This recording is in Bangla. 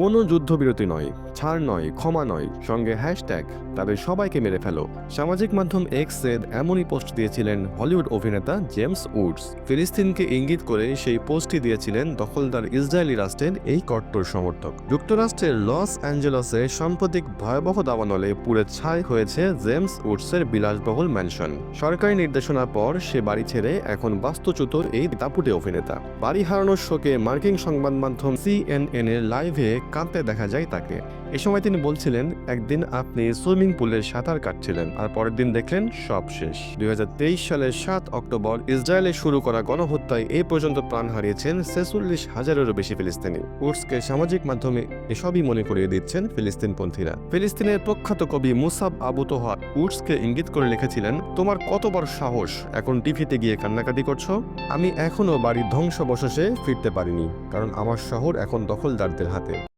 কোনো যুদ্ধবিরতি নয়। ছাড় নয়, ক্ষমা নয়, সঙ্গে হ্যাশট্যাগ। তাদের সবাইকে মেরে ফেলো। সামাজিক মাধ্যম এক্স এমনই পোস্ট দিয়েছিলেন হলিউড অভিনেতা জেমস উডস। ফিলিস্তিনকে ইঙ্গিত করে সেই পোস্টটি দিয়েছিলেন দখলদার ইসরায়েলি রাষ্ট্রের এই কট্টর সমর্থক। যুক্তরাষ্ট্রের লস অ্যাঞ্জেলসে সাম্প্রতিক ভয়াবহ দাবানলে পুড়ে ছাই হয়েছে জেমস উডসের বিলাসবহুল ম্যানশন। সরকারি নির্দেশনার পর সে বাড়ি ছেড়ে এখন বাস্তুচ্যুত এই দাপুটে অভিনেতা। বাড়ি হারানোর শোকে মার্কিন সংবাদ মাধ্যম সিএনএন এর লাইভে কাঁদতে দেখা যায় তাকে। এ সময় তিনি বলছিলেন, একদিন আপনি সুইমিং পুলে সাঁতার কাটছিলেন আর পরের দিন দেখলেন সব শেষ। দুই হাজার তেইশ সালের সাত অক্টোবর ইসরায়েলে শুরু করা গণহত্যায় এই পর্যন্ত প্রাণ হারিয়েছেন ছেচল্লিশ হাজারেরও বেশি ফিলিস্তিনি। উর্সকে সামাজিক মাধ্যমে এসবই মনে করিয়ে দিচ্ছেন ফিলিস্তিনপন্থীরা। ফিলিস্তিনের প্রখ্যাত কবি মুসাব আবু তোহা উর্সকে ইঙ্গিত করে লিখেছিলেন, তোমার কত বড় সাহস, এখন টিভিতে গিয়ে কান্নাকাটি করছ? আমি এখনও বাড়ির ধ্বংসবশেষে ফিরতে পারিনি, কারণ আমার শহর এখন দখলদারদের হাতে।